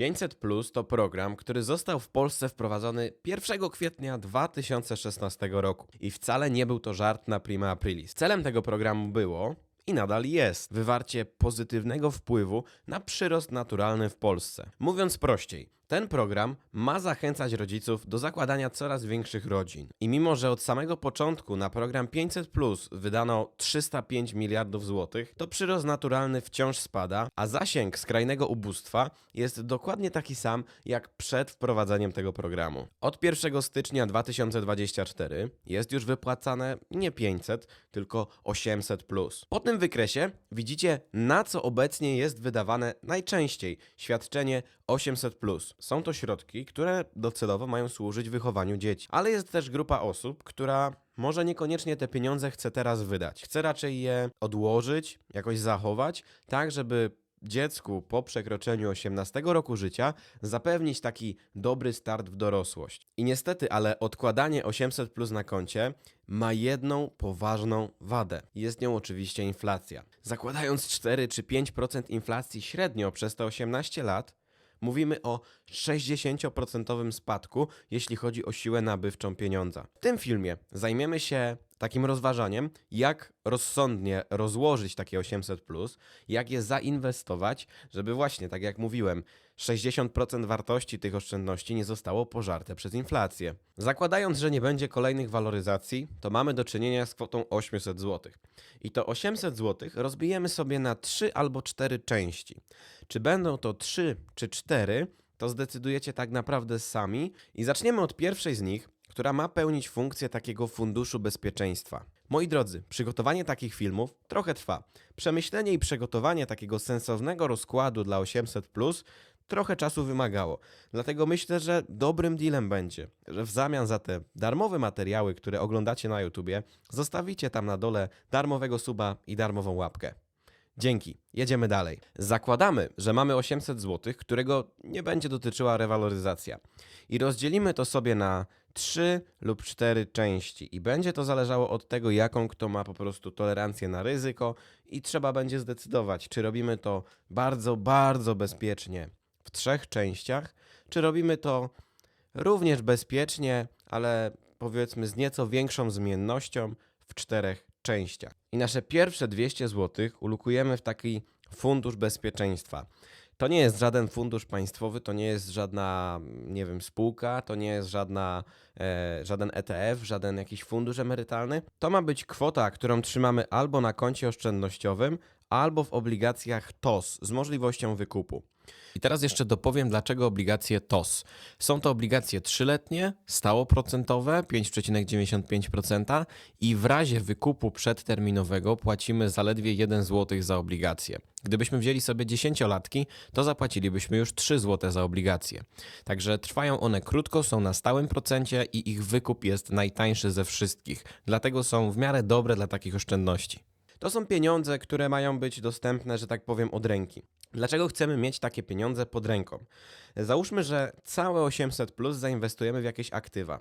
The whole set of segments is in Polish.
500 Plus to program, który został w Polsce wprowadzony 1 kwietnia 2016 roku. I wcale nie był to żart na prima aprilis. Celem tego programu było i nadal jest wywarcie pozytywnego wpływu na przyrost naturalny w Polsce. Mówiąc prościej, ten program ma zachęcać rodziców do zakładania coraz większych rodzin. I mimo, że od samego początku na program 500 Plus wydano 305 miliardów złotych, to przyrost naturalny wciąż spada, a zasięg skrajnego ubóstwa jest dokładnie taki sam jak przed wprowadzeniem tego programu. Od 1 stycznia 2024 jest już wypłacane nie 500, tylko 800 plus. Po tym wykresie widzicie, na co obecnie jest wydawane najczęściej świadczenie 800 plus. Są to środki, które docelowo mają służyć wychowaniu dzieci. Ale jest też grupa osób, która może niekoniecznie te pieniądze chce teraz wydać. Chce raczej je odłożyć, jakoś zachować, tak żeby dziecku po przekroczeniu 18 roku życia zapewnić taki dobry start w dorosłość. I niestety, ale odkładanie 800 plus na koncie ma jedną poważną wadę. Jest nią oczywiście inflacja. Zakładając 4 czy 5% inflacji średnio przez te 18 lat, mówimy o 60% spadku, jeśli chodzi o siłę nabywczą pieniądza. W tym filmie zajmiemy się takim rozważaniem, jak rozsądnie rozłożyć takie 800, jak je zainwestować, żeby właśnie, tak jak mówiłem, 60% wartości tych oszczędności nie zostało pożarte przez inflację. Zakładając, że nie będzie kolejnych waloryzacji, to mamy do czynienia z kwotą 800 zł. I to 800 zł rozbijemy sobie na 3 albo 4 części. Czy będą to 3 czy 4, to zdecydujecie tak naprawdę sami i zaczniemy od pierwszej z nich, która ma pełnić funkcję takiego funduszu bezpieczeństwa. Moi drodzy, przygotowanie takich filmów trochę trwa. Przemyślenie i przygotowanie takiego sensownego rozkładu dla 800 trochę czasu wymagało. Dlatego myślę, że dobrym dealem będzie, że w zamian za te darmowe materiały, które oglądacie na YouTubie, zostawicie tam na dole darmowego suba i darmową łapkę. Dzięki. Jedziemy dalej. Zakładamy, że mamy 800 zł, którego nie będzie dotyczyła rewaloryzacja. I rozdzielimy to sobie na 3 lub 4 części. I będzie to zależało od tego, jaką kto ma po prostu tolerancję na ryzyko, i trzeba będzie zdecydować, czy robimy to bardzo, bardzo bezpiecznie w trzech częściach, czy robimy to również bezpiecznie, ale powiedzmy z nieco większą zmiennością w czterech częściach. I nasze pierwsze 200 zł ulukujemy w taki fundusz bezpieczeństwa. To nie jest żaden fundusz państwowy, to nie jest żadna, nie wiem, spółka, to nie jest żadna, e, żaden ETF, żaden jakiś fundusz emerytalny. To ma być kwota, którą trzymamy albo na koncie oszczędnościowym, albo w obligacjach TOS z możliwością wykupu. I teraz jeszcze dopowiem, dlaczego obligacje TOS. Są to obligacje trzyletnie, stałoprocentowe, 5,95% i w razie wykupu przedterminowego płacimy zaledwie 1 zł za obligacje. Gdybyśmy wzięli sobie 10-latki, to zapłacilibyśmy już 3 zł za obligacje. Także trwają one krótko, są na stałym procencie i ich wykup jest najtańszy ze wszystkich. Dlatego są w miarę dobre dla takich oszczędności. To są pieniądze, które mają być dostępne, że tak powiem, od ręki. Dlaczego chcemy mieć takie pieniądze pod ręką? Załóżmy, że całe 800 plus zainwestujemy w jakieś aktywa.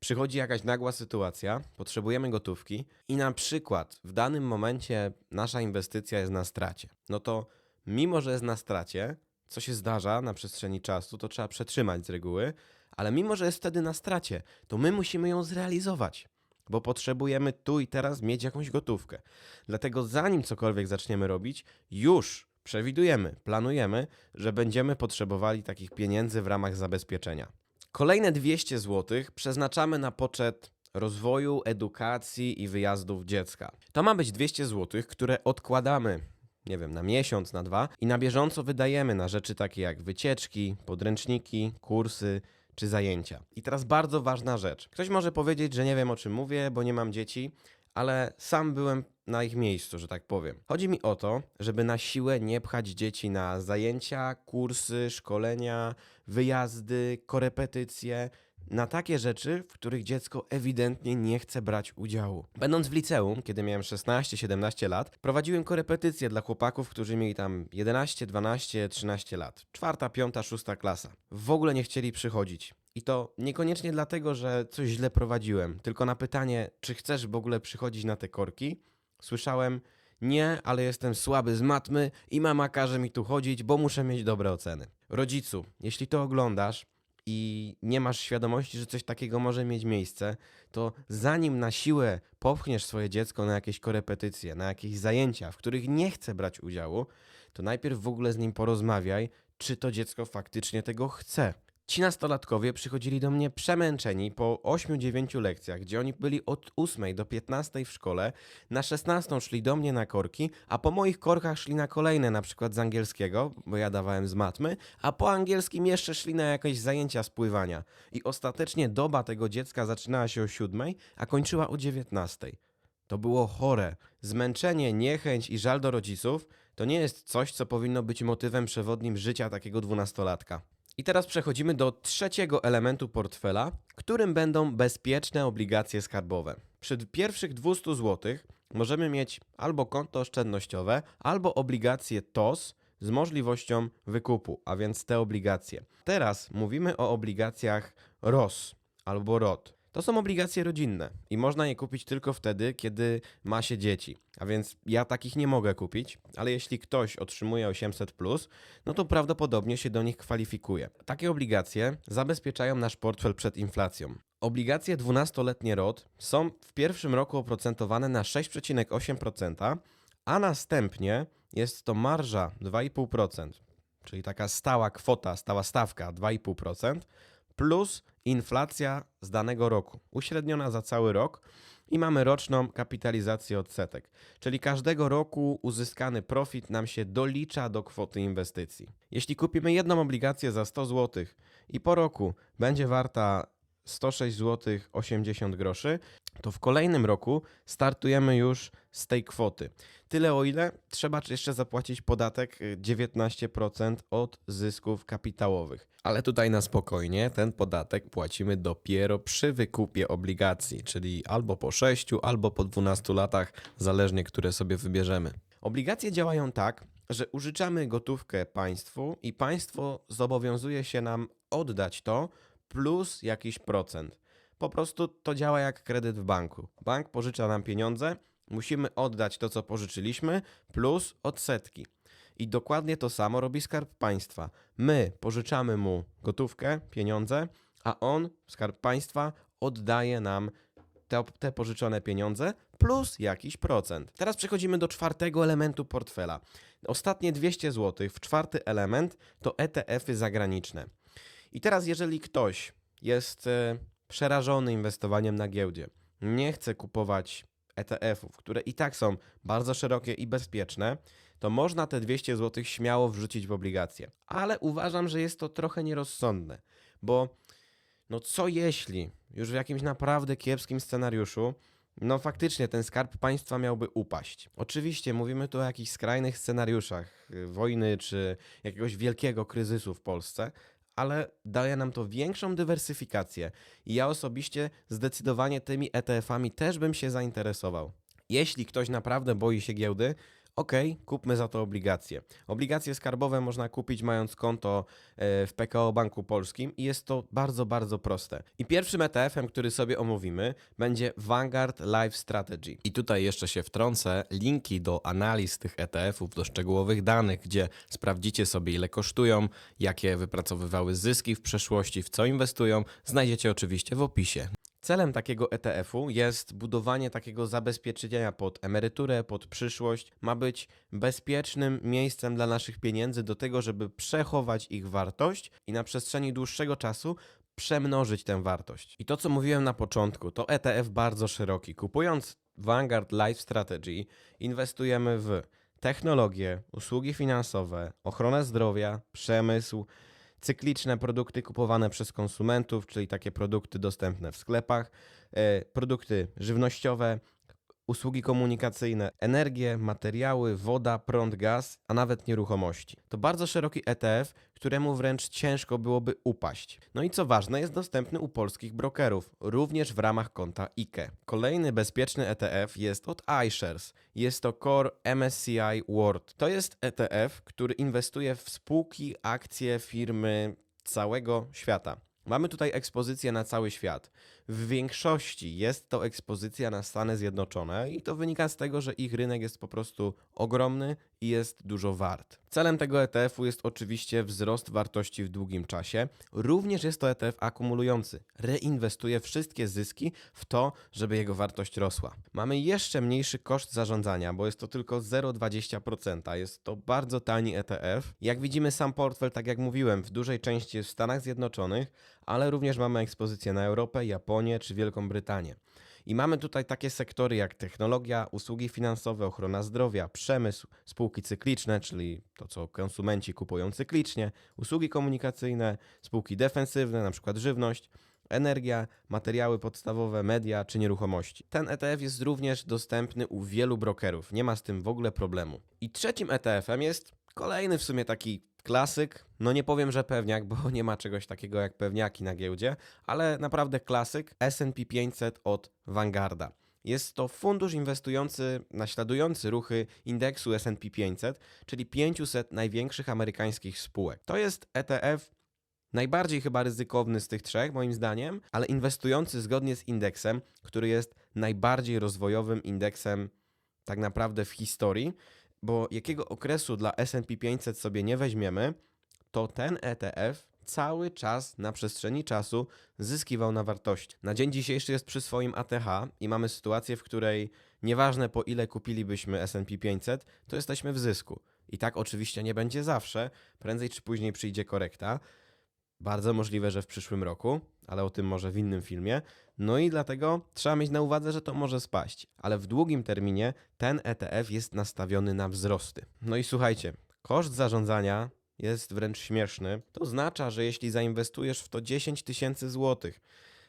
Przychodzi jakaś nagła sytuacja, potrzebujemy gotówki i na przykład w danym momencie nasza inwestycja jest na stracie. No to mimo, że jest na stracie, co się zdarza na przestrzeni czasu, to trzeba przetrzymać z reguły, ale mimo, że jest wtedy na stracie, to my musimy ją zrealizować bo potrzebujemy tu i teraz mieć jakąś gotówkę. Dlatego zanim cokolwiek zaczniemy robić, już przewidujemy, planujemy, że będziemy potrzebowali takich pieniędzy w ramach zabezpieczenia. Kolejne 200 zł przeznaczamy na poczet rozwoju, edukacji i wyjazdów dziecka. To ma być 200 zł, które odkładamy nie wiem, na miesiąc, na dwa i na bieżąco wydajemy na rzeczy takie jak wycieczki, podręczniki, kursy, czy zajęcia. I teraz bardzo ważna rzecz. Ktoś może powiedzieć, że nie wiem o czym mówię, bo nie mam dzieci, ale sam byłem na ich miejscu, że tak powiem. Chodzi mi o to, żeby na siłę nie pchać dzieci na zajęcia, kursy, szkolenia, wyjazdy, korepetycje, na takie rzeczy, w których dziecko ewidentnie nie chce brać udziału. Będąc w liceum, kiedy miałem 16-17 lat, prowadziłem korepetycje dla chłopaków, którzy mieli tam 11, 12, 13 lat. Czwarta, piąta, szósta klasa. W ogóle nie chcieli przychodzić. I to niekoniecznie dlatego, że coś źle prowadziłem, tylko na pytanie, czy chcesz w ogóle przychodzić na te korki, słyszałem, Nie, ale jestem słaby z matmy i mama każe mi tu chodzić, bo muszę mieć dobre oceny. Rodzicu, jeśli to oglądasz i nie masz świadomości, że coś takiego może mieć miejsce, to zanim na siłę popchniesz swoje dziecko na jakieś korepetycje, na jakieś zajęcia, w których nie chce brać udziału, to najpierw w ogóle z nim porozmawiaj, czy to dziecko faktycznie tego chce. Ci nastolatkowie przychodzili do mnie przemęczeni po 8-9 lekcjach, gdzie oni byli od 8 do 15 w szkole, na 16 szli do mnie na korki, a po moich korkach szli na kolejne, na przykład z angielskiego, bo ja dawałem z matmy, a po angielskim jeszcze szli na jakieś zajęcia z pływania. I ostatecznie doba tego dziecka zaczynała się o 7, a kończyła o 19. To było chore. Zmęczenie, niechęć i żal do rodziców to nie jest coś, co powinno być motywem przewodnim życia takiego dwunastolatka. I teraz przechodzimy do trzeciego elementu portfela, którym będą bezpieczne obligacje skarbowe. Przy pierwszych 200 zł możemy mieć albo konto oszczędnościowe, albo obligacje TOS z możliwością wykupu, a więc te obligacje. Teraz mówimy o obligacjach ROS albo ROT. To są obligacje rodzinne i można je kupić tylko wtedy, kiedy ma się dzieci. A więc ja takich nie mogę kupić, ale jeśli ktoś otrzymuje 800, no to prawdopodobnie się do nich kwalifikuje. Takie obligacje zabezpieczają nasz portfel przed inflacją. Obligacje 12-letnie ROT są w pierwszym roku oprocentowane na 6,8%, a następnie jest to marża 2,5%, czyli taka stała kwota, stała stawka 2,5% plus inflacja z danego roku, uśredniona za cały rok i mamy roczną kapitalizację odsetek. Czyli każdego roku uzyskany profit nam się dolicza do kwoty inwestycji. Jeśli kupimy jedną obligację za 100 zł i po roku będzie warta 106 zł 80 groszy, to w kolejnym roku startujemy już z tej kwoty. Tyle o ile trzeba jeszcze zapłacić podatek y, 19% od zysków kapitałowych. Ale tutaj na spokojnie, ten podatek płacimy dopiero przy wykupie obligacji, czyli albo po 6, albo po 12 latach, zależnie które sobie wybierzemy. Obligacje działają tak, że użyczamy gotówkę państwu i państwo zobowiązuje się nam oddać to plus jakiś procent. Po prostu to działa jak kredyt w banku. Bank pożycza nam pieniądze, musimy oddać to, co pożyczyliśmy, plus odsetki. I dokładnie to samo robi Skarb Państwa. My pożyczamy mu gotówkę, pieniądze, a on, Skarb Państwa, oddaje nam te, te pożyczone pieniądze plus jakiś procent. Teraz przechodzimy do czwartego elementu portfela. Ostatnie 200 zł w czwarty element to ETF-y zagraniczne. I teraz, jeżeli ktoś jest e, przerażony inwestowaniem na giełdzie, nie chce kupować ETF-ów, które i tak są bardzo szerokie i bezpieczne, to można te 200 zł śmiało wrzucić w obligacje. Ale uważam, że jest to trochę nierozsądne, bo no co jeśli już w jakimś naprawdę kiepskim scenariuszu, no faktycznie ten skarb państwa miałby upaść. Oczywiście mówimy tu o jakichś skrajnych scenariuszach y, wojny czy jakiegoś wielkiego kryzysu w Polsce, ale daje nam to większą dywersyfikację i ja osobiście zdecydowanie tymi ETF-ami też bym się zainteresował. Jeśli ktoś naprawdę boi się giełdy, okej, kupmy za to obligacje. Obligacje skarbowe można kupić mając konto e, w PKO Banku Polskim i jest to bardzo, bardzo proste. I pierwszym ETF-em, który sobie omówimy, będzie Vanguard Life Strategy. I tutaj jeszcze się wtrącę linki do analiz tych ETF-ów, do szczegółowych danych, gdzie sprawdzicie sobie ile kosztują, jakie wypracowywały zyski w przeszłości, w co inwestują, znajdziecie oczywiście w opisie. Celem takiego ETF-u jest budowanie takiego zabezpieczenia pod emeryturę, pod przyszłość. Ma być bezpiecznym miejscem dla naszych pieniędzy do tego, żeby przechować ich wartość i na przestrzeni dłuższego czasu przemnożyć tę wartość. I to, co mówiłem na początku, to ETF bardzo szeroki. Kupując Vanguard Life Strategy, inwestujemy w technologię, usługi finansowe, ochronę zdrowia, przemysł, cykliczne produkty kupowane przez konsumentów, czyli takie produkty dostępne w sklepach, e, produkty żywnościowe, usługi komunikacyjne, energię, materiały, woda, prąd, gaz, a nawet nieruchomości. To bardzo szeroki ETF, któremu wręcz ciężko byłoby upaść. No i co ważne, jest dostępny u polskich brokerów, również w ramach konta IKE. Kolejny bezpieczny ETF jest od iShares. Jest to Core MSCI World. To jest ETF, który inwestuje w spółki, akcje, firmy całego świata. Mamy tutaj ekspozycję na cały świat. W większości jest to ekspozycja na Stany Zjednoczone i to wynika z tego, że ich rynek jest po prostu ogromny i jest dużo wart. Celem tego ETF-u jest oczywiście wzrost wartości w długim czasie. Również jest to ETF akumulujący. Reinwestuje wszystkie zyski w to, żeby jego wartość rosła. Mamy jeszcze mniejszy koszt zarządzania, bo jest to tylko 0,20%. Jest to bardzo tani ETF. Jak widzimy, sam portfel, tak jak mówiłem, w dużej części jest w Stanach Zjednoczonych, ale również mamy ekspozycję na Europę, Japonię czy Wielką Brytanię. I mamy tutaj takie sektory jak technologia, usługi finansowe, ochrona zdrowia, przemysł, spółki cykliczne, czyli to, co konsumenci kupują cyklicznie, usługi komunikacyjne, spółki defensywne, np. żywność, energia, materiały podstawowe, media czy nieruchomości. Ten ETF jest również dostępny u wielu brokerów, nie ma z tym w ogóle problemu. I trzecim ETF-em jest kolejny w sumie taki klasyk. No nie powiem, że pewniak, bo nie ma czegoś takiego jak pewniaki na giełdzie, ale naprawdę klasyk S&P 500 od Vanguarda. Jest to fundusz inwestujący, naśladujący ruchy indeksu S&P 500, czyli 500 największych amerykańskich spółek. To jest ETF najbardziej chyba ryzykowny z tych trzech, moim zdaniem, ale inwestujący zgodnie z indeksem, który jest najbardziej rozwojowym indeksem tak naprawdę w historii, bo jakiego okresu dla S&P 500 sobie nie weźmiemy, to ten ETF cały czas na przestrzeni czasu zyskiwał na wartości. Na dzień dzisiejszy jest przy swoim ATH i mamy sytuację, w której nieważne po ile kupilibyśmy S&P 500, to jesteśmy w zysku. I tak oczywiście nie będzie zawsze, prędzej czy później przyjdzie korekta. Bardzo możliwe, że w przyszłym roku, ale o tym może w innym filmie. No i dlatego trzeba mieć na uwadze, że to może spaść. Ale w długim terminie ten ETF jest nastawiony na wzrosty. No i słuchajcie, koszt zarządzania jest wręcz śmieszny. To oznacza, że jeśli zainwestujesz w to 10 tysięcy złotych,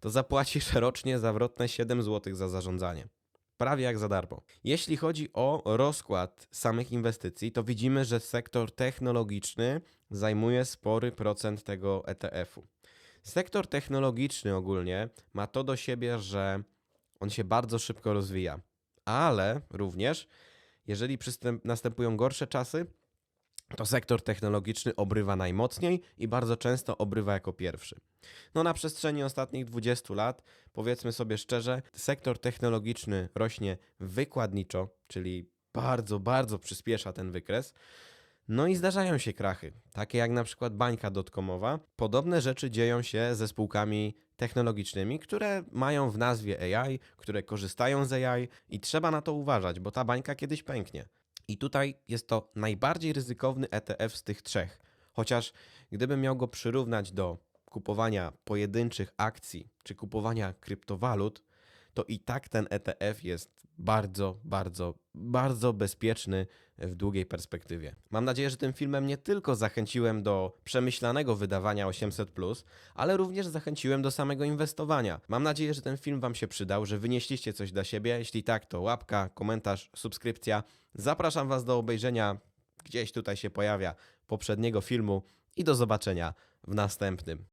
to zapłacisz rocznie zawrotne 7 złotych za zarządzanie. Prawie jak za darmo. Jeśli chodzi o rozkład samych inwestycji, to widzimy, że sektor technologiczny zajmuje spory procent tego ETF-u. Sektor technologiczny ogólnie ma to do siebie, że on się bardzo szybko rozwija, ale również jeżeli następują gorsze czasy, to sektor technologiczny obrywa najmocniej i bardzo często obrywa jako pierwszy. No na przestrzeni ostatnich 20 lat, powiedzmy sobie szczerze, sektor technologiczny rośnie wykładniczo, czyli bardzo, bardzo przyspiesza ten wykres. No i zdarzają się krachy, takie jak na przykład bańka dotcomowa. Podobne rzeczy dzieją się ze spółkami technologicznymi, które mają w nazwie AI, które korzystają z AI i trzeba na to uważać, bo ta bańka kiedyś pęknie. I tutaj jest to najbardziej ryzykowny ETF z tych trzech. Chociaż gdybym miał go przyrównać do kupowania pojedynczych akcji czy kupowania kryptowalut, to i tak ten ETF jest bardzo, bardzo, bardzo bezpieczny w długiej perspektywie. Mam nadzieję, że tym filmem nie tylko zachęciłem do przemyślanego wydawania 800, ale również zachęciłem do samego inwestowania. Mam nadzieję, że ten film Wam się przydał, że wynieśliście coś dla siebie. Jeśli tak, to łapka, komentarz, subskrypcja. Zapraszam Was do obejrzenia, gdzieś tutaj się pojawia, poprzedniego filmu i do zobaczenia w następnym.